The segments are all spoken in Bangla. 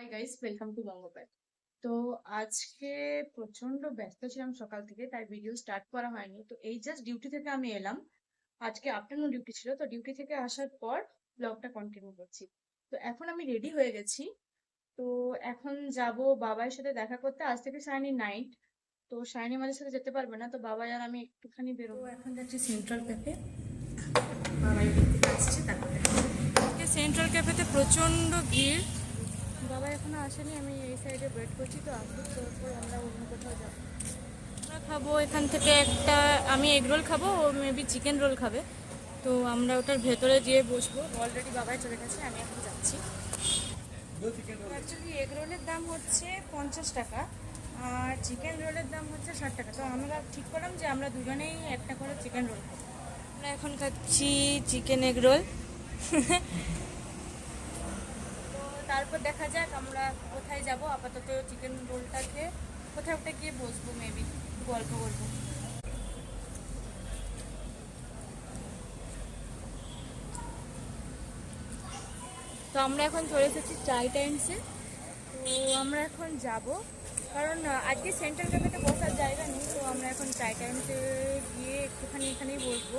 হাই গাইস ওয়েলকাম টু বঙ্গপ্যাড তো আজকে প্রচণ্ড ব্যস্ত ছিলাম সকাল থেকে, তাই ভিডিও স্টার্ট করা হয়নি। তো এই জাস্ট ডিউটি থেকে আমি এলাম। আজকে আফটারনুন ডিউটি ছিল, তো ডিউটি থেকে আসার পর ব্লগটা কন্টিনিউ করছি। তো এখন আমি রেডি হয়ে গেছি। তো এখন যাব বাবার সাথে দেখা করতে। আজ থেকে সায়নি নাইট তো সায়নি আমাদের সাথে যেতে পারবে না, তো বাবা আর আমি একটুখানি বেরোবো। এখন যাচ্ছি সেন্ট্রাল ক্যাফে বাবা এদিক থেকে আসছে, তারপরে সেন্ট্রাল ক্যাফেতে প্রচণ্ড ভিড়। এখনও আসেনি আমি এই সাইডে ওয়েট করছি তো আসুক তারপর আমরা অন্য কোথাও যাব। আমরা খাব এখান থেকে একটা আমি এগ রোল খাব ও মেবি চিকেন রোল খাবে। তো আমরা ওটার ভেতরে গিয়ে বসবো। অলরেডি বাবাই চলে গেছে আমি এখন যাচ্ছি। অ্যাকচুয়ালি এগ রোলের দাম হচ্ছে পঞ্চাশ টাকা আর চিকেন রোলের দাম হচ্ছে ষাট টাকা। তো আমরা ঠিক করলাম যে আমরা দুজনেই একটা করে চিকেন রোল খাব। আমরা এখন খাচ্ছি চিকেন এগ রোল তো তারপর দেখা যাক, আমরা কোথায় যাব। আপাতত চিকেন রোলটা খেয়ে কোথাও একটা গিয়ে বসবো মেবি গল্প করব। তো আমরা এখন চলে এসেছি চাই টাইমসে তো আমরা এখন যাব। কারণ আজকে সেন্ট্রাল ক্যাফেতে বসার জায়গা নেই, তো আমরা এখন চাই টাইমসে গিয়ে একটুখানি এখানেই বসবো।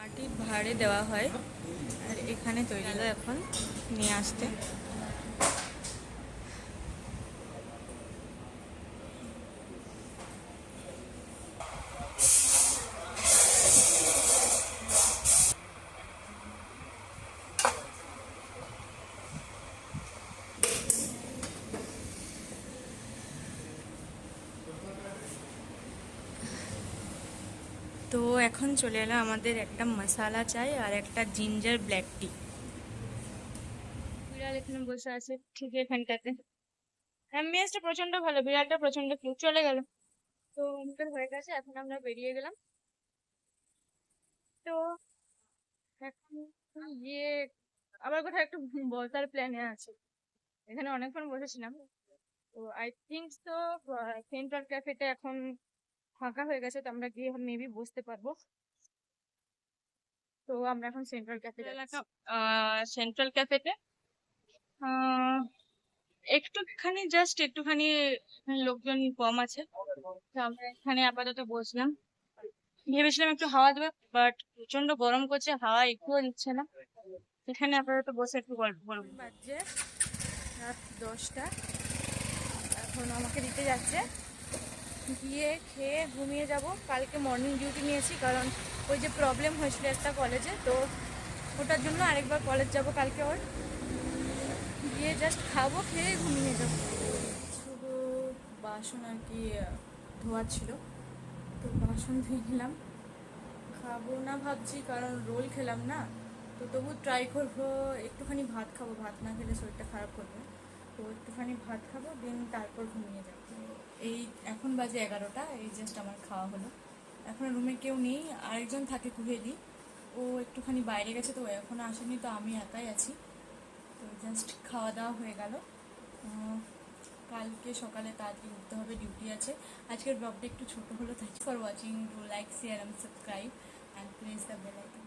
মাটি ভাড়ে দেওয়া হয়। আর এখানে তৈরি হয় এখন নিয়ে আসতে। তো এখন চলে এলো আমাদের একটা মশালা চাই আর একটা জিঞ্জার ব্ল্যাক টি বিড়াল এখানে বসে আছে, ঠিক এখানটাতে। অ্যাম্বিয়েন্সটা প্রচণ্ড ভালো, বিড়ালটা প্রচণ্ড কিউট চলে গেল। তো আমাদের হয়ে গেছে, এখন আমরা বেরিয়ে গেলাম। তো এখন গিয়ে আবার কোথাও একটু বসার প্ল্যানে আছে। এখানে অনেকক্ষণ বসেছিলাম। তো আই থিঙ্ক তো সেন্ট্রাল ক্যাফেটা এখন ফাঁকা হয়ে গেছে তো আমরা গিয়ে মেবি বসতে পারব। তো আমরা এখন সেন্ট্রাল ক্যাফে সেন্ট্রাল ক্যাফেতে একটুখানি জাস্ট একটুখানি লোকজন কম আছে। তো আমরা এখানে আপাতত বসলাম। ভেবেছিলাম একটু হাওয়া দেবে বাট প্রচণ্ড গরম করছে হাওয়া একটুও দিচ্ছে না। এখানে আপাতত বসে একটু গল্প করব। বাজছে রাত দশটা। এখন আমাকে দিতে যাচ্ছে। গিয়ে খেয়ে ঘুমিয়ে যাব। কালকে মর্নিং ডিউটি নিয়েছি, কারণ ওই যে প্রবলেম হয়েছিল একটা কলেজে তো ওটার জন্য আরেকবার কলেজ যাব কালকে ওর গিয়ে জাস্ট খাব, খেয়ে ঘুমিয়ে যাব। শুধু বাসন আর কি ধোয়া ছিল। তো বাসন ধুয়ে নিলাম। খাব না ভাবছি, কারণ রোল খেলাম না। তো তবু ট্রাই করব, একটুখানি ভাত খাব। ভাত না খেলে শরীরটা খারাপ করবে। তো একটুখানি ভাত খাব দেন তারপর ঘুমিয়ে যাব। এই এখন বাজে এগারোটা, এই জাস্ট আমার খাওয়া হলো। এখন রুমে কেউ নেই, আরেকজন থাকে কুহেলি। ও একটুখানি বাইরে গেছে, তো এখনও আসেনি, তো আমি একাই আছি। তো জাস্ট খাওয়া দাওয়া হয়ে গেল। কালকে সকালে তাড়াতাড়ি উঠতে হবে, ডিউটি আছে। আজকের ব্লগটা একটু ছোট হলো thank for watching do like share and subscribe and press the bell icon